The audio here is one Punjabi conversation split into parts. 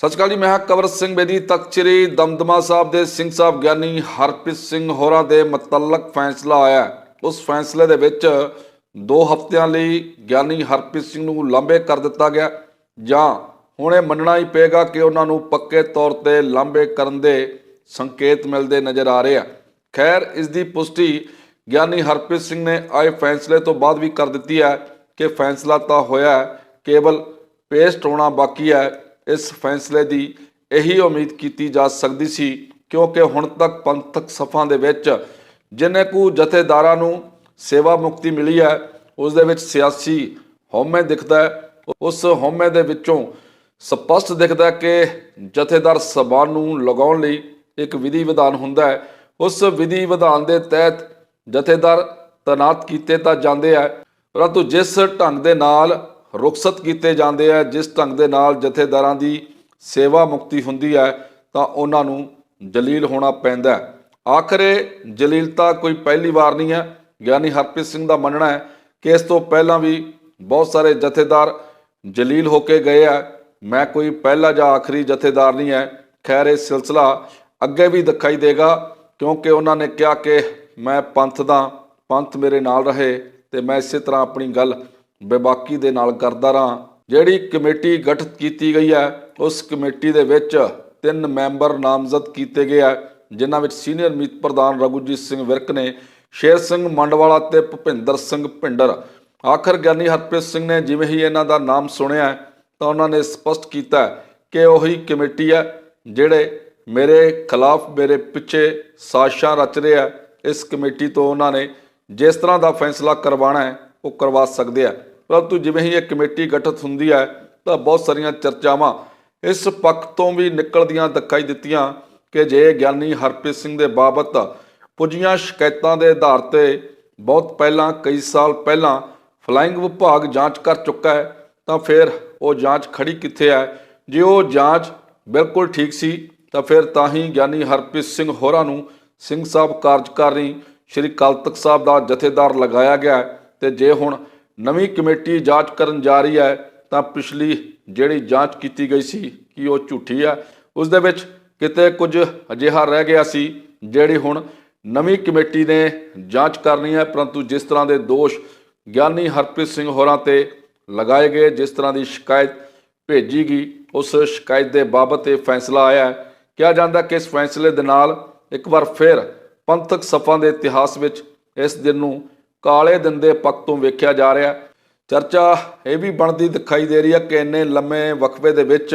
ਸਤਿ ਸ਼੍ਰੀ ਅਕਾਲ ਜੀ, ਮੈਂ ਹਾਂ ਕਵਰ ਸਿੰਘ ਬੇਦੀ, ਤਖਤ ਸ੍ਰੀ ਦਮਦਮਾ ਸਾਹਿਬ ਦੇ ਸਿੰਘ ਸਾਹਿਬ ਗਿਆਨੀ ਹਰਪ੍ਰੀਤ ਸਿੰਘ ਹੋਰਾਂ ਦੇ ਮੁਤਲਕ ਫੈਸਲਾ ਆਇਆ ਉਸ ਫੈਸਲੇ ਦੇ ਵਿੱਚ 2 ਹਫ਼ਤਿਆਂ ਲਈ ਗਿਆਨੀ ਹਰਪ੍ਰੀਤ ਸਿੰਘ ਨੂੰ ਲਾਂਬੇ ਕਰ ਦਿੱਤਾ ਗਿਆ। ਜਾਂ ਹੁਣ ਇਹ ਮੰਨਣਾ ਹੀ ਪਏਗਾ ਕਿ ਉਹਨਾਂ ਨੂੰ ਪੱਕੇ ਤੌਰ ਤੇ ਲਾਂਬੇ ਕਰਨ ਦੇ ਸੰਕੇਤ ਮਿਲਦੇ ਨਜ਼ਰ ਆ ਰਹੇ ਆ। ਖੈਰ, ਇਸ ਦੀ ਪੁਸ਼ਟੀ ਗਿਆਨੀ ਹਰਪ੍ਰੀਤ ਸਿੰਘ ਨੇ ਆਏ ਫੈਸਲੇ ਤੋਂ ਬਾਅਦ ਵੀ ਕਰ ਦਿੱਤੀ ਹੈ ਕਿ ਫੈਸਲਾ ਤਾਂ ਹੋਇਆ ਕੇਵਲ ਪੇਸਟ ਹੋਣਾ ਬਾਕੀ ਹੈ। ਇਸ ਫੈਸਲੇ ਦੀ ਇਹੀ ਉਮੀਦ ਕੀਤੀ ਜਾ ਸਕਦੀ ਸੀ, ਕਿਉਂਕਿ ਹੁਣ ਤੱਕ ਪੰਥਕ ਸਫਾਂ ਦੇ ਵਿੱਚ ਜਿੰਨੇ ਕੁ ਜਥੇਦਾਰਾਂ ਨੂੰ ਸੇਵਾ ਮੁਕਤੀ ਮਿਲੀ ਹੈ, ਉਸ ਦੇ ਵਿੱਚ ਸਿਆਸੀ ਹਉਮੈ ਦਿਖਦਾ ਹੈ। ਉਸ ਹਉਮੈ ਦੇ ਵਿੱਚੋਂ ਸਪਸ਼ਟ ਦਿਖਦਾ ਕਿ ਜਥੇਦਾਰ ਸਭਾ ਨੂੰ ਲਗਾਉਣ ਲਈ ਇੱਕ ਵਿਧੀ ਵਿਧਾਨ ਹੁੰਦਾ ਹੈ। ਉਸ ਵਿਧੀ ਵਿਧਾਨ ਦੇ ਤਹਿਤ ਜਥੇਦਾਰ ਤਨਾਤ ਕੀਤੇ ਤਾਂ ਜਾਂਦੇ ਆ ਪਰੰਤੂ ਜਿਸ ਢੰਗ ਦੇ ਨਾਲ ਰੁਖਸਤ ਕੀਤੇ ਜਾਂਦੇ ਆ, ਜਿਸ ਢੰਗ ਦੇ ਨਾਲ ਜਥੇਦਾਰਾਂ ਦੀ ਸੇਵਾ ਮੁਕਤੀ ਹੁੰਦੀ ਹੈ, ਤਾਂ ਉਹਨਾਂ ਨੂੰ ਜਲੀਲ ਹੋਣਾ ਪੈਂਦਾ ਹੈ। ਆਖਰ ਜਲੀਲਤਾ ਕੋਈ ਪਹਿਲੀ ਵਾਰ ਨਹੀਂ ਹੈ। ਗਿਆਨੀ ਹਰਪ੍ਰੀਤ ਸਿੰਘ ਦਾ ਮੰਨਣਾ ਹੈ ਕਿ ਇਸ ਤੋਂ ਪਹਿਲਾਂ ਵੀ ਬਹੁਤ ਸਾਰੇ ਜਥੇਦਾਰ ਜਲੀਲ ਹੋ ਕੇ ਗਏ ਆ। ਮੈਂ ਕੋਈ ਪਹਿਲਾ ਜਾਂ ਆਖਰੀ ਜਥੇਦਾਰ ਨਹੀਂ ਹੈ। ਖੈਰ, ਇਹ ਸਿਲਸਿਲਾ ਅੱਗੇ ਵੀ ਦਿਖਾਈ ਦੇਗਾ, ਕਿਉਂਕਿ ਉਹਨਾਂ ਨੇ ਕਿਹਾ ਕਿ ਮੈਂ ਪੰਥ ਦਾ, ਪੰਥ ਮੇਰੇ ਨਾਲ ਰਹੇ ਤੇ ਮੈਂ ਇਸੇ ਤਰ੍ਹਾਂ ਆਪਣੀ ਗੱਲ ਬੇਬਾਕੀ ਦੇ ਨਾਲ ਕਰਦਾ ਰਹਾ ਜਿਹੜੀ ਕਮੇਟੀ ਗਠਿਤ ਕੀਤੀ ਗਈ ਹੈ, ਉਸ ਕਮੇਟੀ ਦੇ ਵਿੱਚ ਤਿੰਨ ਮੈਂਬਰ ਨਾਮਜ਼ਦ ਕੀਤੇ ਗਏ ਆ ਜਿਨ੍ਹਾਂ ਵਿੱਚ ਸੀਨੀਅਰ ਮੀਤ ਪ੍ਰਧਾਨ ਰਘੁਜੀਤ ਸਿੰਘ ਵਿਰਕ ਨੇ, ਸ਼ੇਰ ਸਿੰਘ ਮੰਡਵਾਲਾ ਤੇ ਭੁਪਿੰਦਰ ਸਿੰਘ ਭਿੰਡਰ। ਆਖਰ ਗਿਆਨੀ ਹਰਪ੍ਰੀਤ ਸਿੰਘ ਨੇ ਜਿਵੇਂ ਹੀ ਇਹਨਾਂ ਦਾ ਨਾਮ ਸੁਣਿਆ ਤਾਂ ਉਹਨਾਂ ਨੇ ਸਪਸ਼ਟ ਕੀਤਾ ਕਿ ਉਹੀ ਕਮੇਟੀ ਹੈ, ਜਿਹੜੇ ਮੇਰੇ ਖਿਲਾਫ ਮੇਰੇ ਪਿੱਛੇ ਸਾਜ਼ਿਸ਼ਾਂ ਰਚ ਰਹੇ ਆ ਇਸ ਕਮੇਟੀ ਤੋਂ ਉਹਨਾਂ ਨੇ ਜਿਸ ਤਰ੍ਹਾਂ ਦਾ ਫੈਸਲਾ ਕਰਵਾਉਣਾ ਹੈ, ਉਹ ਕਰਵਾ ਸਕਦੇ ਆ ਪਰੰਤੂ ਜਿਵੇਂ ਹੀ ਇਹ ਕਮੇਟੀ ਗਠਿਤ ਹੁੰਦੀ ਹੈ, ਤਾਂ ਬਹੁਤ ਸਾਰੀਆਂ ਚਰਚਾਵਾਂ ਇਸ ਪੱਖ ਤੋਂ ਵੀ ਨਿਕਲਦੀਆਂ ਦਿਖਾਈ ਦਿੱਤੀਆਂ ਕਿ ਜੇ ਗਿਆਨੀ ਹਰਪ੍ਰੀਤ ਸਿੰਘ ਦੇ ਬਾਬਤ ਪੁੱਜੀਆਂ ਸ਼ਿਕਾਇਤਾਂ ਦੇ ਆਧਾਰ ਤੇ ਬਹੁਤ ਪਹਿਲਾਂ, ਕਈ ਸਾਲ ਪਹਿਲਾਂ ਫਲਾਈਂਗ ਵਿਭਾਗ ਜਾਂਚ ਕਰ ਚੁੱਕਾ ਹੈ, ਤਾਂ ਫਿਰ ਉਹ ਜਾਂਚ ਖੜੀ ਕਿੱਥੇ ਹੈ? ਜੇ ਉਹ ਜਾਂਚ ਬਿਲਕੁਲ ਠੀਕ ਸੀ, ਤਾਂ ਫਿਰ ਤਾਂ ਹੀ ਗਿਆਨੀ ਹਰਪ੍ਰੀਤ ਸਿੰਘ ਹੋਰਾਂ ਨੂੰ ਸਿੰਘ ਸਾਹਿਬ ਕਾਰਜਕਾਰੀ ਸ਼੍ਰੀ ਅਕਾਲ ਤਖਤ ਸਾਹਿਬ ਦਾ ਜਥੇਦਾਰ ਲਗਾਇਆ ਗਿਆ ਹੈ ਤੇ ਜੇ ਹੁਣ ਨਵੀਂ ਕਮੇਟੀ ਜਾਂਚ ਕਰਨ ਜਾ ਰਹੀ ਹੈ, ਤਾਂ ਪਿਛਲੀ ਜਿਹੜੀ ਜਾਂਚ ਕੀਤੀ ਗਈ ਸੀ ਕਿ ਉਹ ਝੂਠੀ ਹੈ ਉਸ ਦੇ ਵਿੱਚ ਕਿਤੇ ਕੁਝ ਅਜਿਹਾ ਰਹਿ ਗਿਆ ਸੀ ਜਿਹੜੀ ਹੁਣ ਨਵੀਂ ਕਮੇਟੀ ਨੇ ਜਾਂਚ ਕਰਨੀ ਹੈ, ਪਰੰਤੂ ਜਿਸ ਤਰ੍ਹਾਂ ਦੇ ਦੋਸ਼ ਗਿਆਨੀ ਹਰਪ੍ਰੀਤ ਸਿੰਘ ਹੋਰਾਂ ਤੇ ਲਗਾਏ ਗਏ, ਜਿਸ ਤਰ੍ਹਾਂ ਦੀ ਸ਼ਿਕਾਇਤ ਭੇਜੀ ਗਈ, ਉਸ ਸ਼ਿਕਾਇਤ ਦੇ ਬਾਬਤ ਇਹ ਫੈਸਲਾ ਆਇਆ ਹੈ। ਕਿਹਾ ਜਾਂਦਾ ਕਿ ਇਸ ਫੈਸਲੇ ਦੇ ਨਾਲ ਇੱਕ ਵਾਰ ਫਿਰ ਪੰਥਕ ਸਫਾਂ ਦੇ ਇਤਿਹਾਸ ਵਿੱਚ ਇਸ ਦਿਨ ਨੂੰ ਕਾਲੇ ਦਿਨ ਦੇ ਪੱਖ ਤੋਂ ਵੇਖਿਆ ਜਾ ਰਿਹਾ। ਚਰਚਾ ਇਹ ਵੀ ਬਣਦੀ ਦਿਖਾਈ ਦੇ ਰਹੀ ਹੈ ਕਿ ਇੰਨੇ ਲੰਮੇ ਵਕਫੇ ਦੇ ਵਿੱਚ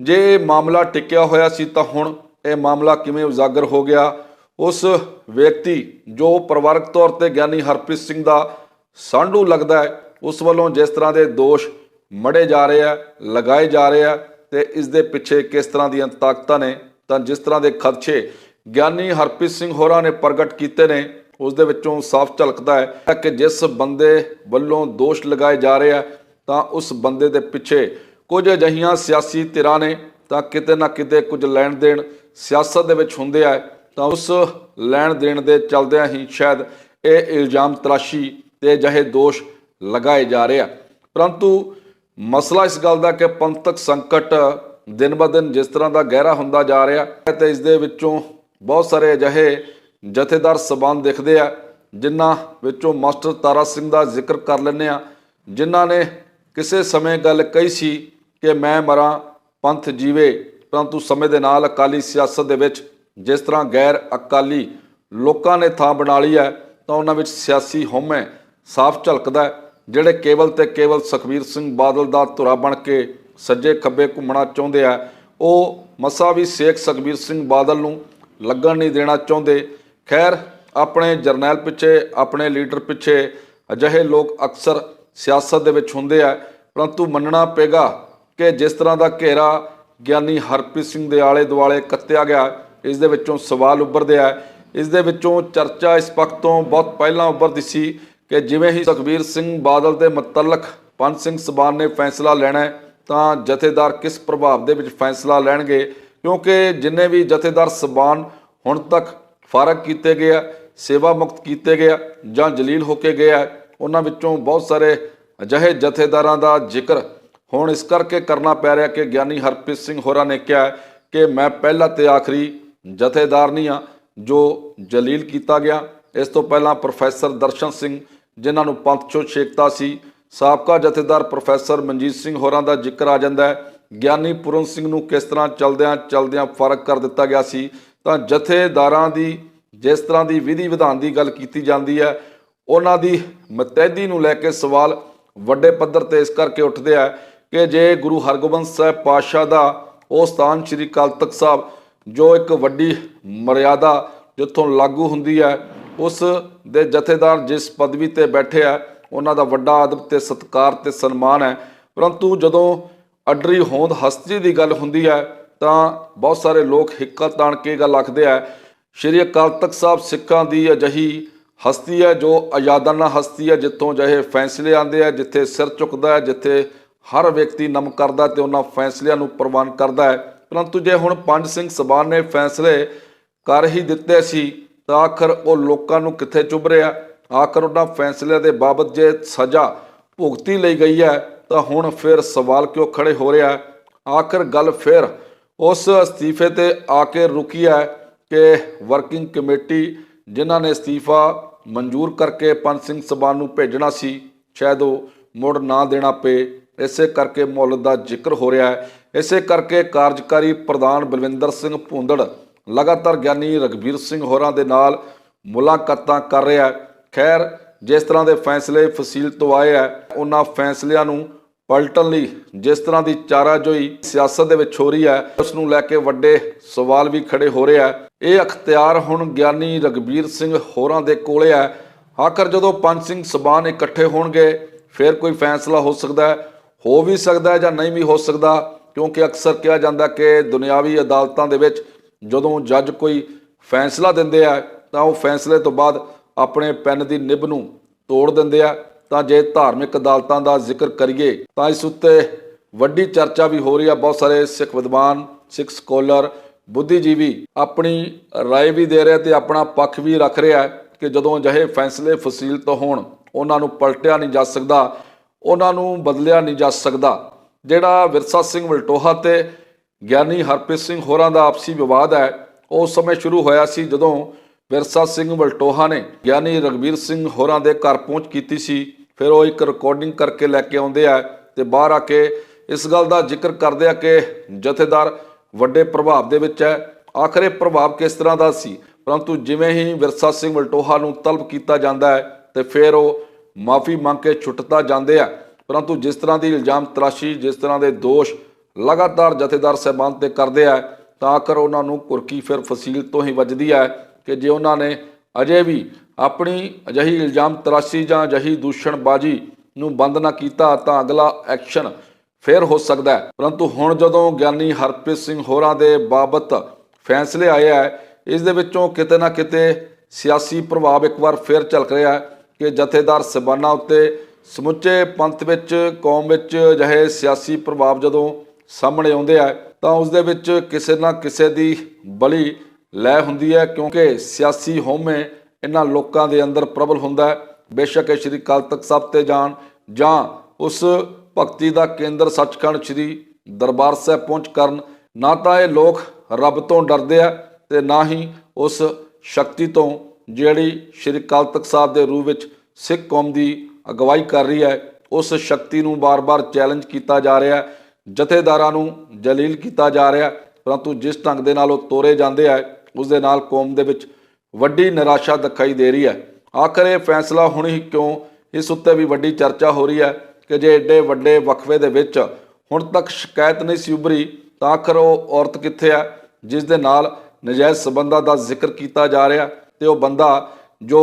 ਜੇ ਮਾਮਲਾ ਟਿਕਿਆ ਹੋਇਆ ਸੀ ਤਾਂ ਹੁਣ ਇਹ ਮਾਮਲਾ ਕਿਵੇਂ ਉਜਾਗਰ ਹੋ ਗਿਆ। ਉਸ ਵਿਅਕਤੀ, ਜੋ ਪਰਿਵਾਰਕ ਤੌਰ ਤੇ ਗਿਆਨੀ ਹਰਪ੍ਰੀਤ ਸਿੰਘ ਦਾ ਸਾਂਢੂ ਲੱਗਦਾ ਹੈ, ਉਸ ਵੱਲੋਂ ਜਿਸ ਤਰ੍ਹਾਂ ਦੇ ਦੋਸ਼ ਮੜੇ ਜਾ ਰਹੇ ਆ, ਲਗਾਏ ਜਾ ਰਹੇ ਆ ਤੇ ਇਸ ਦੇ ਪਿੱਛੇ ਕਿਸ ਤਰ੍ਹਾਂ ਦੀਆਂ ਤਾਕਤਾਂ ਨੇ, ਤਾਂ ਜਿਸ ਤਰ੍ਹਾਂ ਦੇ ਖਦਸ਼ੇ ਗਿਆਨੀ ਹਰਪ੍ਰੀਤ ਸਿੰਘ ਹੋਰਾਂ ਨੇ ਪ੍ਰਗਟ ਕੀਤੇ ਨੇ ਉਸ ਦੇ ਵਿੱਚੋਂ ਸਾਫ਼ ਝਲਕਦਾ ਹੈ ਕਿ ਜਿਸ ਬੰਦੇ ਵੱਲੋਂ ਦੋਸ਼ ਲਗਾਏ ਜਾ ਰਹੇ ਆ, ਤਾਂ ਉਸ ਬੰਦੇ ਦੇ ਪਿੱਛੇ ਕੁਝ ਅਜਿਹੀਆਂ ਸਿਆਸੀ ਧਿਰਾਂ ਨੇ, ਤਾਂ ਕਿਤੇ ਨਾ ਕਿਤੇ ਕੁਝ ਲੈਣ ਦੇਣ ਸਿਆਸਤ ਦੇ ਵਿੱਚ ਹੁੰਦੇ ਆ, ਤਾਂ ਉਸ ਲੈਣ ਦੇਣ ਦੇ ਚਲਦਿਆਂ ਹੀ ਸ਼ਾਇਦ ਇਹ ਇਲਜ਼ਾਮ ਤਰਾਸ਼ੀ ਤੇ ਅਜਿਹੇ ਦੋਸ਼ ਲਗਾਏ ਜਾ ਰਹੇ ਆ। ਪਰੰਤੂ ਮਸਲਾ ਇਸ ਗੱਲ ਦਾ ਕਿ ਪੰਥਕ ਸੰਕਟ ਦਿਨ ਬ ਦਿਨ ਜਿਸ ਤਰ੍ਹਾਂ ਦਾ ਗਹਿਰਾ ਹੁੰਦਾ ਜਾ ਰਿਹਾ ਹੈ ਤੇ ਇਸ ਦੇ ਵਿੱਚੋਂ ਬਹੁਤ ਸਾਰੇ ਅਜਿਹੇ ਜਥੇਦਾਰ ਸਬੰਧ ਦਿਖਦੇ ਆ, ਜਿਨ੍ਹਾਂ ਵਿੱਚੋਂ ਮਾਸਟਰ ਤਾਰਾ ਸਿੰਘ ਦਾ ਜ਼ਿਕਰ ਕਰ ਲੈਂਦੇ ਆ, ਜਿਨ੍ਹਾਂ ਨੇ ਕਿਸੇ ਸਮੇਂ ਗੱਲ ਕਹੀ ਸੀ ਕਿ ਮੈਂ ਮਰਾਂ, ਪੰਥ ਜੀਵੇ, ਪਰੰਤੂ ਸਮੇਂ ਦੇ ਨਾਲ ਅਕਾਲੀ ਸਿਆਸਤ ਦੇ ਵਿੱਚ ਜਿਸ ਤਰ੍ਹਾਂ ਗੈਰ ਅਕਾਲੀ ਲੋਕਾਂ ਨੇ ਥਾਂ ਬਣਾ ਲਈ ਹੈ, ਤਾਂ ਉਹਨਾਂ ਵਿੱਚ ਸਿਆਸੀ ਹਉਮੈ ਸਾਫ਼ ਝਲਕਦਾ ਜਿਹੜੇ ਕੇਵਲ ਤੇ ਕੇਵਲ ਸੁਖਬੀਰ ਸਿੰਘ ਬਾਦਲ ਦਾ ਧੁਰਾ ਬਣ ਕੇ ਸੱਜੇ ਖੱਬੇ ਘੁੰਮਣਾ ਚਾਹੁੰਦੇ ਆ, ਉਹ ਮਸਾ ਵੀ ਸੇਖ ਸੁਖਬੀਰ ਸਿੰਘ ਬਾਦਲ ਨੂੰ ਲੱਗਣ ਨਹੀਂ ਦੇਣਾ ਚਾਹੁੰਦੇ ਖੈਰ, ਆਪਣੇ ਜਰਨੈਲ ਪਿੱਛੇ, ਆਪਣੇ ਲੀਡਰ ਪਿੱਛੇ ਅਜਿਹੇ ਲੋਕ ਅਕਸਰ ਸਿਆਸਤ ਦੇ ਵਿੱਚ ਹੁੰਦੇ ਆ, ਪਰੰਤੂ ਮੰਨਣਾ ਪਏਗਾ ਕਿ ਜਿਸ ਤਰ੍ਹਾਂ ਦਾ ਘੇਰਾ ਗਿਆਨੀ ਹਰਪ੍ਰੀਤ ਸਿੰਘ ਦੇ ਆਲੇ ਦੁਆਲੇ ਕੱਤਿਆ ਗਿਆ, ਇਸ ਦੇ ਵਿੱਚੋਂ ਸਵਾਲ ਉੱਭਰਦੇ ਆ। ਇਸ ਦੇ ਵਿੱਚੋਂ ਚਰਚਾ ਇਸ ਪੱਖ ਤੋਂ ਬਹੁਤ ਪਹਿਲਾਂ ਉੱਭਰਦੀ ਸੀ ਕਿ ਜਿਵੇਂ ਹੀ ਸੁਖਬੀਰ ਸਿੰਘ ਬਾਦਲ ਦੇ ਮੁਤਲਕ ਪੰਜ ਸਿੰਘ ਸਬਾਨ ਨੇ ਫੈਸਲਾ ਲੈਣਾ ਤਾਂ ਜਥੇਦਾਰ ਕਿਸ ਪ੍ਰਭਾਵ ਦੇ ਵਿੱਚ ਫੈਸਲਾ ਲੈਣਗੇ? ਕਿਉਂਕਿ ਜਿੰਨੇ ਵੀ ਜਥੇਦਾਰ ਸਬਾਨ ਹੁਣ ਤੱਕ ਫਾਰਗ ਕੀਤੇ ਗਏ ਆ, ਸੇਵਾ ਮੁਕਤ ਕੀਤੇ ਗਏ ਜਾਂ ਜਲੀਲ ਹੋ ਕੇ ਗਏ ਆ, ਉਹਨਾਂ ਵਿੱਚੋਂ ਬਹੁਤ ਸਾਰੇ ਅਜਿਹੇ ਜਥੇਦਾਰਾਂ ਦਾ ਜ਼ਿਕਰ ਹੁਣ ਇਸ ਕਰਕੇ ਕਰਨਾ ਪੈ ਰਿਹਾ ਕਿ ਗਿਆਨੀ ਹਰਪ੍ਰੀਤ ਸਿੰਘ ਹੋਰਾਂ ਨੇ ਕਿਹਾ ਕਿ ਮੈਂ ਪਹਿਲਾ ਤੇ ਆਖਰੀ ਜਥੇਦਾਰ ਨਹੀਂ ਆ ਜੋ ਜਲੀਲ ਕੀਤਾ ਗਿਆ। ਇਸ ਤੋਂ ਪਹਿਲਾਂ ਪ੍ਰੋਫੈਸਰ ਦਰਸ਼ਨ ਸਿੰਘ, ਜਿਨ੍ਹਾਂ ਨੂੰ ਪੰਥ ਚੋਂ ਛੇਕਤਾ ਸੀ, ਸਾਬਕਾ ਜਥੇਦਾਰ ਪ੍ਰੋਫੈਸਰ ਮਨਜੀਤ ਸਿੰਘ ਹੋਰਾਂ ਦਾ ਜ਼ਿਕਰ ਆ ਜਾਂਦਾ ਹੈ। ਗਿਆਨੀ ਪੂਰਨ ਸਿੰਘ ਨੂੰ ਕਿਸ ਤਰ੍ਹਾਂ ਚਲਦਿਆਂ ਚਲਦਿਆਂ ਫ਼ਰਕ ਕਰ ਦਿੱਤਾ ਗਿਆ ਸੀ ਤਾਂ ਜਥੇਦਾਰਾਂ ਦੀ, ਜਿਸ ਤਰ੍ਹਾਂ ਦੀ ਵਿਧੀ ਵਿਧਾਨ ਦੀ ਗੱਲ ਕੀਤੀ ਜਾਂਦੀ ਹੈ, ਉਹਨਾਂ ਦੀ ਮਤੈਦੀ ਨੂੰ ਲੈ ਕੇ ਸਵਾਲ ਵੱਡੇ ਪੱਧਰ ਤੇ ਇਸ ਕਰਕੇ ਉੱਠਦੇ ਆ ਕਿ ਜੇ ਗੁਰੂ ਹਰਗੋਬਿੰਦ ਸਾਹਿਬ ਪਾਤਸ਼ਾਹ ਦਾ, ਉਹ ਸਥਾਨ ਸ੍ਰੀ ਅਕਾਲ ਤਖਤ ਸਾਹਿਬ, ਜੋ ਇੱਕ ਵੱਡੀ ਮਰਿਆਦਾ ਜਿੱਥੋਂ ਲਾਗੂ ਹੁੰਦੀ ਹੈ, ਉਸ ਦੇ ਜਥੇਦਾਰ ਜਿਸ ਪਦਵੀ ਤੇ ਬੈਠੇ ਆ, ਉਹਨਾਂ ਦਾ ਵੱਡਾ ਆਦਰ ਤੇ ਸਤਿਕਾਰ ਤੇ ਸਨਮਾਨ ਹੈ। ਪਰੰਤੂ ਜਦੋਂ ਅਡਰੀ ਹੋਂਦ ਹਸਤੀ ਦੀ ਗੱਲ ਹੁੰਦੀ ਹੈ ਤਾਂ ਬਹੁਤ ਸਾਰੇ ਲੋਕ ਹਿੱਕਾ ਤਾਣ ਕੇ ਇਹ ਗੱਲ ਆਖਦੇ ਆ, ਸ਼੍ਰੀ ਅਕਾਲ ਤਖਤ ਸਾਹਿਬ ਸਿੱਖਾਂ ਦੀ ਅਜਿਹੀ ਹਸਤੀ ਹੈ ਜੋ ਆਜ਼ਾਦਾਨਾ ਹਸਤੀ ਹੈ, ਜਿੱਥੋਂ ਜਿਹੇ ਫੈਸਲੇ ਆਉਂਦੇ ਆ, ਜਿੱਥੇ ਸਿਰ ਝੁਕਦਾ ਹੈ, ਜਿੱਥੇ ਹਰ ਵਿਅਕਤੀ ਨਮ ਕਰਦਾ ਤੇ ਉਹਨਾਂ ਫੈਸਲਿਆਂ ਨੂੰ ਪ੍ਰਵਾਨ ਕਰਦਾ ਹੈ ਪਰੰਤੂ ਜੇ ਹੁਣ ਪੰਜ ਸਿੰਘ ਸਭਾ ਨੇ ਫੈਸਲੇ ਕਰ ਹੀ ਦਿੱਤੇ ਸੀ, ਤਾਂ ਆਖਰ ਉਹ ਲੋਕਾਂ ਨੂੰ ਕਿੱਥੇ ਚੁੱਭ ਰਿਹਾ ਆਖਰ ਉਹਨਾਂ ਫੈਸਲਿਆਂ ਦੇ ਬਾਬਤ ਜੇ ਸਜ਼ਾ ਭੁਗਤੀ ਲਈ ਗਈ ਹੈ, ਤਾਂ ਹੁਣ ਫਿਰ ਸਵਾਲ ਕਿਉਂ ਖੜੇ ਹੋ ਰਿਹਾ ਹੈ? ਆਖਰ ਗੱਲ ਫਿਰ ਉਸ ਅਸਤੀਫੇ ਤੇ ਆ ਕੇ ਰੁਕੀ ਹੈ ਕਿ ਵਰਕਿੰਗ ਕਮੇਟੀ ਜਿਨ੍ਹਾਂ ਨੇ ਅਸਤੀਫਾ ਮਨਜ਼ੂਰ ਕਰਕੇ ਪੰਜ ਸਿੰਘ ਸਬਾਨ ਨੂੰ ਭੇਜਣਾ ਸੀ, ਸ਼ਾਇਦ ਉਹ ਮੁੜ ਨਾ ਦੇਣਾ ਪਏ। ਇਸੇ ਕਰਕੇ ਮੁੱਲ ਦਾ ਜ਼ਿਕਰ ਹੋ ਰਿਹਾ ਹੈ। ਇਸੇ ਕਰਕੇ ਕਾਰਜਕਾਰੀ ਪ੍ਰਧਾਨ ਬਲਵਿੰਦਰ ਸਿੰਘ ਭੁੰਦੜ, ਲਗਾਤਾਰ ਗਿਆਨੀ ਰਗਵੀਰ ਸਿੰਘ ਹੋਰਾਂ ਦੇ ਨਾਲ ਮੁਲਾਕਾਤਾਂ ਕਰ ਰਿਹਾ ਹੈ। ਖੈਰ, ਜਿਸ ਤਰ੍ਹਾਂ ਦੇ ਫੈਸਲੇ ਫਸੀਲ ਤੋਂ ਆਏ ਆ ਉਹਨਾਂ ਫੈਸਲਿਆਂ ਨੂੰ ਪਲਟਣ ਲਈ ਜਿਸ ਤਰ੍ਹਾਂ ਦੀ ਚਾਰਾਜੋਈ ਸਿਆਸਤ ਦੇ ਵਿੱਚ ਹੋ ਰਹੀ ਹੈ, ਉਸ ਨੂੰ ਲੈ ਕੇ ਵੱਡੇ ਸਵਾਲ ਵੀ ਖੜੇ ਹੋ ਰਹੇ ਆ। ਇਹ ਅਖਤਿਆਰ ਹੁਣ ਗਿਆਨੀ ਰਗਵੀਰ ਸਿੰਘ ਹੋਰਾਂ ਦੇ ਕੋਲੇ ਹੈ ਆਖਰ ਜਦੋਂ ਪੰਜ ਸਿੰਘ ਸਬਾਨ ਇਕੱਠੇ ਹੋਣਗੇ, ਫਿਰ ਕੋਈ ਫੈਸਲਾ ਹੋ ਸਕਦਾ ਹੈ? ਹੋ ਵੀ ਸਕਦਾ ਹੈ ਜਾਂ ਨਹੀਂ ਵੀ ਹੋ ਸਕਦਾ? ਕਿਉਂਕਿ ਅਕਸਰ ਕਿਹਾ ਜਾਂਦਾ ਕਿ ਦੁਨਿਆਵੀ ਅਦਾਲਤਾਂ ਦੇ ਵਿੱਚ ਜਦੋਂ ਜੱਜ ਕੋਈ ਫੈਸਲਾ ਦਿੰਦੇ ਆ, ਤਾਂ ਉਹ ਫੈਸਲੇ ਤੋਂ ਬਾਅਦ ਆਪਣੇ ਪੈਨ ਦੀ ਨਿਭ ਨੂੰ ਤੋੜ ਦਿੰਦੇ ਆ। ਤਾਂ ਜੇ ਧਾਰਮਿਕ ਅਦਾਲਤਾਂ ਦਾ ਜ਼ਿਕਰ ਕਰੀਏ ਤਾਂ ਇਸ ਉੱਤੇ ਵੱਡੀ ਚਰਚਾ ਵੀ ਹੋ ਰਹੀ ਆ ਬਹੁਤ ਸਾਰੇ ਸਿੱਖ ਵਿਦਵਾਨ ਸਿੱਖ ਸਕੋਲਰ ਬੁੱਧੀਜੀਵੀ ਆਪਣੀ رائے ਵੀ ਦੇ ਰਹੇ ਤੇ ਆਪਣਾ ਪੱਖ ਵੀ ਰੱਖ ਰਿਹਾ ਕਿ ਜਦੋਂ ਅਜਿਹੇ ਫੈਸਲੇ ਫਸੀਲ ਤੋਂ ਹੋਣ ਉਹਨਾਂ ਨੂੰ ਪਲਟਿਆ ਨਹੀਂ ਜਾ ਸਕਦਾ ਉਹਨਾਂ ਨੂੰ ਬਦਲਿਆ ਨਹੀਂ ਜਾ ਸਕਦਾ ਜਿਹੜਾ ਵਿਰਸਾ ਸਿੰਘ ਵਲਟੋਹਾ ਤੇ ਗਿਆਨੀ ਹਰਪ੍ਰੀਤ ਸਿੰਘ ਹੋਰਾਂ ਦਾ ਆਪਸੀ ਵਿਵਾਦ ਹੈ ਉਹ ਉਸ ਸਮੇਂ ਸ਼ੁਰੂ ਹੋਇਆ ਸੀ ਜਦੋਂ ਵਿਰਸਾ ਸਿੰਘ ਵਲਟੋਹਾ ਨੇ ਗਿਆਨੀ ਰਗਵੀਰ ਸਿੰਘ ਹੋਰਾਂ ਦੇ ਘਰ ਪਹੁੰਚ ਕੀਤੀ ਸੀ ਫਿਰ ਉਹ ਇੱਕ ਰਿਕਾਰਡਿੰਗ ਕਰਕੇ ਲੈ ਕੇ ਆਉਂਦੇ ਆ ਤੇ ਬਾਹਰ ਆ ਕੇ ਇਸ ਗੱਲ ਦਾ ਜ਼ਿਕਰ ਕਰਦੇ ਆ ਕਿ ਜਥੇਦਾਰ ਵੱਡੇ ਪ੍ਰਭਾਵ ਦੇ ਵਿੱਚ ਹੈ। ਆਖਰੇ ਪ੍ਰਭਾਵ ਕਿਸ ਤਰ੍ਹਾਂ ਦਾ ਸੀ? ਪਰੰਤੂ ਜਿਵੇਂ ਹੀ ਵਿਰਸਾ ਸਿੰਘ ਵਲਟੋਹਾ ਨੂੰ ਤਲਬ ਕੀਤਾ ਜਾਂਦਾ ਹੈ ਤੇ ਫਿਰ ਉਹ ਮਾਫੀ ਮੰਗ ਕੇ ਛੁੱਟਤਾ ਜਾਂਦੇ ਆ। ਪਰੰਤੂ ਜਿਸ ਤਰ੍ਹਾਂ ਦੀ ਇਲਜ਼ਾਮ ਤਰਾਸ਼ੀ, ਜਿਸ ਤਰ੍ਹਾਂ ਦੇ ਦੋਸ਼ ਲਗਾਤਾਰ ਜਥੇਦਾਰ ਸਹਿਬਾਨ ਤੇ ਕਰਦੇ ਆ, ਤਾਂ ਆਖਰ ਉਹਨਾਂ ਨੂੰ ਕੁਰਕੀ ਫਿਰ ਫਸੀਲ ਤੋਂ ਹੀ ਵੱਜਦੀ ਹੈ ਕਿ ਜੇ ਉਹਨਾਂ ਨੇ ਅਜੇ ਵੀ ਆਪਣੀ ਅਜਿਹੀ ਇਲਜ਼ਾਮ ਤਰਾਸ਼ੀ ਜਾਂ ਅਜਿਹੀ ਦੂਸ਼ਣਬਾਜ਼ੀ ਨੂੰ ਬੰਦ ਨਾ ਕੀਤਾ ਤਾਂ ਅਗਲਾ ਐਕਸ਼ਨ ਫੇਰ ਹੋ ਸਕਦਾ ਹੈ। ਪਰੰਤੂ ਹੁਣ ਜਦੋਂ ਗਿਆਨੀ ਹਰਪ੍ਰੀਤ ਸਿੰਘ ਹੋਰਾਂ ਦੇ ਬਾਬਤ ਫੈਸਲੇ ਆਏ ਹੈ, ਇਸ ਦੇ ਵਿੱਚੋਂ ਕਿਤੇ ਨਾ ਕਿਤੇ ਸਿਆਸੀ ਪ੍ਰਭਾਵ ਇੱਕ ਵਾਰ ਫੇਰ ਝਲਕ ਰਿਹਾ ਹੈ ਕਿ ਜਥੇਦਾਰ ਸਬਾਨਾ ਉੱਤੇ ਸਮੁੱਚੇ ਪੰਥ ਵਿੱਚ, ਕੌਮ ਵਿੱਚ ਅਜਿਹੇ ਸਿਆਸੀ ਪ੍ਰਭਾਵ ਜਦੋਂ ਸਾਹਮਣੇ ਆਉਂਦੇ ਆ, ਤਾਂ ਉਸ ਦੇ ਵਿੱਚ ਕਿਸੇ ਨਾ ਕਿਸੇ ਦੀ ਬਲੀ ਲੈ ਹੁੰਦੀ ਹੈ ਕਿਉਂਕਿ ਸਿਆਸੀ ਹੋਮੇ ਇਹਨਾਂ ਲੋਕਾਂ ਦੇ ਅੰਦਰ ਪ੍ਰਬਲ ਹੁੰਦਾ ਹੈ। ਬੇਸ਼ੱਕ ਇਹ ਸ਼੍ਰੀ ਕਾਲ ਤਖਤ ਸਾਹਿਬ ਤੇ ਜਾਣ ਜਾਂ ਉਸ ਭਗਤੀ ਦਾ ਕੇਂਦਰ ਸੱਚਖੰਡ ਸ਼੍ਰੀ ਦਰਬਾਰ ਸਾਹਿਬ ਪਹੁੰਚ ਕਰਨ, ਨਾ ਤਾਂ ਇਹ ਲੋਕ ਰੱਬ ਤੋਂ ਡਰਦੇ ਆ ਤੇ ਨਾ ਹੀ ਉਸ ਸ਼ਕਤੀ ਤੋਂ ਜਿਹੜੀ ਸ਼੍ਰੀ ਕਾਲ ਤਖਤ ਸਾਹਿਬ ਦੇ ਰੂਪ ਵਿੱਚ ਸਿੱਖ ਕੌਮ ਦੀ ਅਗਵਾਈ ਕਰ ਰਹੀ ਹੈ, ਉਸ ਸ਼ਕਤੀ ਨੂੰ ਬਾਰ-ਬਾਰ ਚੈਲੰਜ ਕੀਤਾ ਜਾ ਰਿਹਾ ਹੈ, ਜਥੇਦਾਰਾਂ ਨੂੰ ਜਲੀਲ ਕੀਤਾ ਜਾ ਰਿਹਾ ਪਰੰਤੂ ਜਿਸ ਢੰਗ ਦੇ ਨਾਲ ਉਹ ਤੋਰੇ ਜਾਂਦੇ ਆ ਉਸ ਦੇ ਨਾਲ ਕੌਮ ਦੇ ਵਿੱਚ ਵੱਡੀ ਨਿਰਾਸ਼ਾ ਦਿਖਾਈ ਦੇ ਰਹੀ ਹੈ। ਆਖਰ ਇਹ ਫੈਸਲਾ ਹੁਣ ਹੀ ਕਿਉਂ ਇਸ ਉੱਤੇ ਵੀ ਵੱਡੀ ਚਰਚਾ ਹੋ ਰਹੀ ਹੈ ਕਿ ਜੇ ਐਡੇ ਵੱਡੇ ਵਕਫੇ ਦੇ ਵਿੱਚ ਹੁਣ ਤੱਕ ਸ਼ਿਕਾਇਤ ਨਹੀਂ ਸੀ ਉਭਰੀ, ਤਾਂ ਆਖਰ ਉਹ ਔਰਤ ਕਿੱਥੇ ਹੈ, ਜਿਸ ਦੇ ਨਾਲ ਨਜਾਇਜ਼ ਸਬੰਧਾਂ ਦਾ ਜ਼ਿਕਰ ਕੀਤਾ ਜਾ ਰਿਹਾ ਤੇ ਉਹ ਬੰਦਾ ਜੋ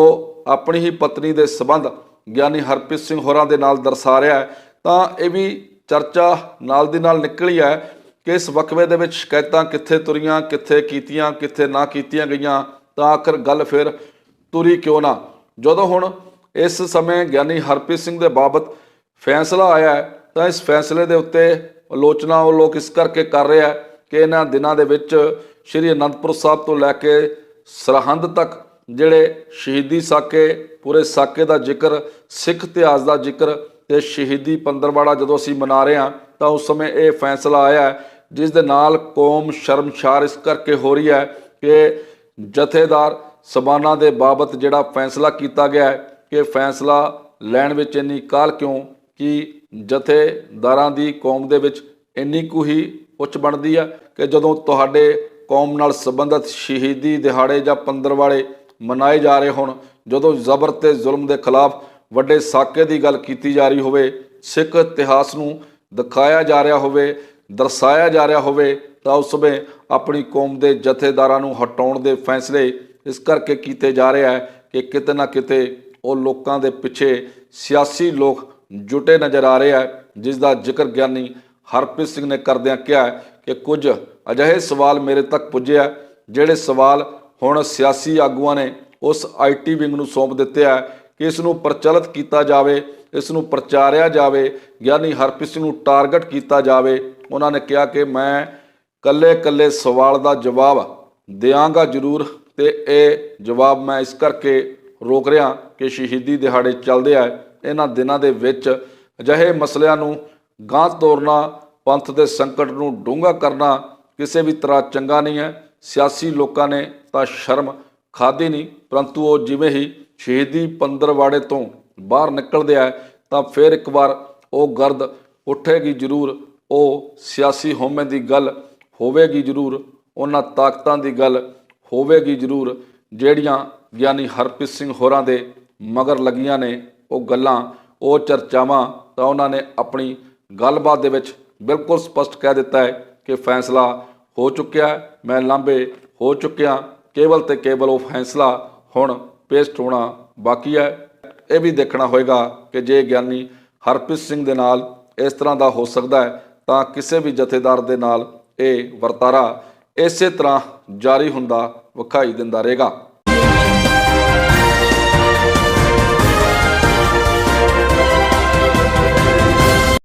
ਆਪਣੀ ਹੀ ਪਤਨੀ ਦੇ ਸਬੰਧ ਗਿਆਨੀ ਹਰਪ੍ਰੀਤ ਸਿੰਘ ਹੋਰਾਂ ਦੇ ਨਾਲ ਦਰਸਾ ਰਿਹਾ ਹੈ, ਤਾਂ ਇਹ ਵੀ ਚਰਚਾ ਨਾਲ ਦੀ ਨਾਲ ਨਿਕਲੀ ਹੈ ਕਿ ਇਸ ਵਕਵੇ ਦੇ ਵਿੱਚ ਸ਼ਿਕਾਇਤਾਂ ਕਿੱਥੇ ਤੁਰੀਆਂ, ਕਿੱਥੇ ਕੀਤੀਆਂ, ਕਿੱਥੇ ਨਾ ਕੀਤੀਆਂ ਗਈਆਂ, ਤਾਂ ਆਖਰ ਗੱਲ ਫਿਰ ਤੁਰੀ ਕਿਉਂ ਨਾ? ਜਦੋਂ ਹੁਣ ਇਸ ਸਮੇਂ ਗਿਆਨੀ ਹਰਪ੍ਰੀਤ ਸਿੰਘ ਦੇ ਬਾਬਤ ਫੈਸਲਾ ਆਇਆ ਹੈ, ਤਾਂ ਇਸ ਫੈਸਲੇ ਦੇ ਉੱਤੇ ਆਲੋਚਨਾ ਉਹ ਲੋਕ ਇਸ ਕਰਕੇ ਕਰ ਰਹੇ ਆ ਕਿ ਇਹਨਾਂ ਦਿਨਾਂ ਦੇ ਵਿੱਚ ਸ਼੍ਰੀ ਅਨੰਦਪੁਰ ਸਾਹਿਬ ਤੋਂ ਲੈ ਕੇ ਸਰਹੰਦ ਤੱਕ ਜਿਹੜੇ ਸ਼ਹੀਦੀ ਸਾਕੇ, ਪੂਰੇ ਸਾਕੇ ਦਾ ਜ਼ਿਕਰ, ਸਿੱਖ ਇਤਿਹਾਸ ਦਾ ਜ਼ਿਕਰ ਤੇ ਸ਼ਹੀਦੀ ਪੰਦਰਵਾੜਾ ਜਦੋਂ ਅਸੀਂ ਮਨਾ ਰਹੇ ਹਾਂ, ਤਾਂ ਉਸ ਸਮੇਂ ਇਹ ਫੈਸਲਾ ਆਇਆ ਜਿਸ ਦੇ ਨਾਲ ਕੌਮ ਸ਼ਰਮਸ਼ਾਰ ਇਸ ਕਰਕੇ ਹੋ ਰਹੀ ਹੈ ਕਿ ਜਥੇਦਾਰ ਸਬਾਨਾ ਦੇ ਬਾਬਤ ਜਿਹੜਾ ਫੈਸਲਾ ਕੀਤਾ ਗਿਆ ਹੈ, ਕਿ ਫੈਸਲਾ ਲੈਣ ਵਿੱਚ ਇੰਨੀ ਕਾਲ ਕਿਉਂ ਕਿ ਜਥੇਦਾਰਾਂ ਦੀ ਕੌਮ ਦੇ ਵਿੱਚ ਇੰਨੀ ਕੁ ਹੀ ਉੱਚ ਬਣਦੀ ਆ ਕਿ ਜਦੋਂ ਤੁਹਾਡੇ ਕੌਮ ਨਾਲ ਸੰਬੰਧਿਤ ਸ਼ਹੀਦੀ ਦਿਹਾੜੇ ਜਾਂ ਪੰਦਰਵਾੜੇ ਮਨਾਏ ਜਾ ਰਹੇ ਹੋਣ। ਜਦੋਂ ਜ਼ਬਰ ਤੇ ਜ਼ੁਲਮ ਦੇ ਖਿਲਾਫ ਵੱਡੇ ਸਾਕੇ ਦੀ ਗੱਲ ਕੀਤੀ ਜਾ ਰਹੀ ਹੋਵੇ, ਸਿੱਖ ਇਤਿਹਾਸ ਨੂੰ ਦਿਖਾਇਆ ਜਾ ਰਿਹਾ ਹੋਵੇ, ਦਰਸਾਇਆ ਜਾ ਰਿਹਾ ਹੋਵੇ, ਤਾਂ ਉਸ ਸਮੇਂ ਆਪਣੀ ਕੌਮ ਦੇ ਜਥੇਦਾਰਾਂ ਨੂੰ ਹਟਾਉਣ ਦੇ ਫੈਸਲੇ ਇਸ ਕਰਕੇ ਕੀਤੇ ਜਾ ਰਿਹਾ ਹੈ ਕਿ ਕਿਤੇ ਨਾ ਕਿਤੇ ਉਹ ਲੋਕਾਂ ਦੇ ਪਿੱਛੇ ਸਿਆਸੀ ਲੋਕ ਜੁਟੇ ਨਜ਼ਰ ਆ ਰਹੇ ਹੈ ਜਿਸ ਦਾ ਜ਼ਿਕਰ ਗਿਆਨੀ ਹਰਪ੍ਰੀਤ ਸਿੰਘ ਨੇ ਕਰਦਿਆਂ ਕਿਹਾ ਕਿ ਕੁਝ ਅਜਿਹੇ ਸਵਾਲ ਮੇਰੇ ਤੱਕ ਪੁੱਜੇ ਆ, ਜਿਹੜੇ ਸਵਾਲ ਹੁਣ ਸਿਆਸੀ ਆਗੂਆਂ ਨੇ ਉਸ ਆਈਟੀ ਵਿੰਗ ਨੂੰ ਸੌਂਪ ਦਿੱਤਾ ਹੈ ਕਿ ਇਸ ਨੂੰ ਪ੍ਰਚਲਿਤ ਕੀਤਾ ਜਾਵੇ, ਇਸ ਨੂੰ ਪ੍ਰਚਾਰਿਆ ਜਾਵੇ, ਗਿਆਨੀ ਹਰਪ੍ਰੀਤ ਸਿੰਘ ਨੂੰ ਟਾਰਗੇਟ ਕੀਤਾ ਜਾਵੇ। ਉਹਨਾਂ ਨੇ ਕਿਹਾ ਕਿ ਮੈਂ ਕੱਲੇ ਕੱਲੇ ਸਵਾਲ ਦਾ ਜਵਾਬ ਦਿਆਂਗਾ ਜ਼ਰੂਰ ਤੇ ਇਹ ਜਵਾਬ ਮੈਂ ਇਸ ਕਰਕੇ ਰੋਕ ਰਿਹਾ ਕਿ ਸ਼ਹੀਦੀ ਦਿਹਾੜੇ ਚੱਲਦੇ ਆ। ਇਹਨਾਂ ਦਿਨਾਂ ਦੇ ਵਿੱਚ ਅਜਿਹੇ ਮਸਲਿਆਂ ਨੂੰ ਗਾਂਹ ਤੋਰਨਾ, ਪੰਥ ਦੇ ਸੰਕਟ ਨੂੰ ਡੂੰਘਾ ਕਰਨਾ ਕਿਸੇ ਵੀ ਤਰ੍ਹਾਂ ਚੰਗਾ ਨਹੀਂ ਹੈ। ਸਿਆਸੀ ਲੋਕਾਂ ਨੇ ਤਾਂ ਸ਼ਰਮ ਖਾਦੀ ਨਹੀਂ, ਪਰੰਤੂ ਉਹ ਜਿਵੇਂ ਹੀ ਸ਼ਹੀਦੀ ਪੰਦਰਵਾੜੇ ਤੋਂ ਬਾਹਰ ਨਿਕਲਦੇ ਆ ਤਾਂ ਫਿਰ ਇੱਕ ਵਾਰ ਉਹ ਗਰਦ ਉੱਠੇਗੀ ਜ਼ਰੂਰ, ਉਹ ਸਿਆਸੀ ਹਉਮੈ ਦੀ ਗੱਲ ਹੋਵੇਗੀ ਜ਼ਰੂਰ, ਉਹਨਾਂ ਤਾਕਤਾਂ ਦੀ ਗੱਲ ਹੋਵੇਗੀ ਜ਼ਰੂਰ, ਜਿਹੜੀਆਂ ਗਿਆਨੀ ਹਰਪ੍ਰੀਤ ਸਿੰਘ ਹੋਰਾਂ ਦੇ ਮਗਰ ਲੱਗੀਆਂ ਨੇ ਉਹ ਗੱਲਾਂ, ਉਹ ਚਰਚਾਵਾਂ ਤਾਂ ਉਹਨਾਂ ਨੇ ਆਪਣੀ ਗੱਲਬਾਤ ਦੇ ਵਿੱਚ ਬਿਲਕੁਲ ਸਪਸ਼ਟ ਕਹਿ ਦਿੱਤਾ ਹੈ ਕਿ ਫੈਸਲਾ ਹੋ ਚੁੱਕਿਆ ਮੈਂ ਲਾਂਬੇ ਹੋ ਚੁੱਕਿਆ ਕੇਵਲ ਤੇ ਕੇਵਲ ਉਹ ਫੈਸਲਾ ਹੁਣ ਪੇਸ਼ਟ ਹੋਣਾ ਬਾਕੀ ਹੈ। ਇਹ ਵੀ ਦੇਖਣਾ ਹੋਏਗਾ ਕਿ ਜੇ ਗਿਆਨੀ ਹਰਪ੍ਰੀਤ ਸਿੰਘ ਦੇ ਨਾਲ ਇਸ ਤਰ੍ਹਾਂ ਦਾ ਹੋ ਸਕਦਾ ਹੈ, ਤਾਂ ਕਿਸੇ ਵੀ ਜਥੇਦਾਰ ਦੇ ਨਾਲ ਇਹ ਵਰਤਾਰਾ ਇਸੇ ਤਰ੍ਹਾਂ ਜਾਰੀ ਹੁੰਦਾ ਵਿਖਾਈ ਦਿੰਦਾ ਰਹੇਗਾ।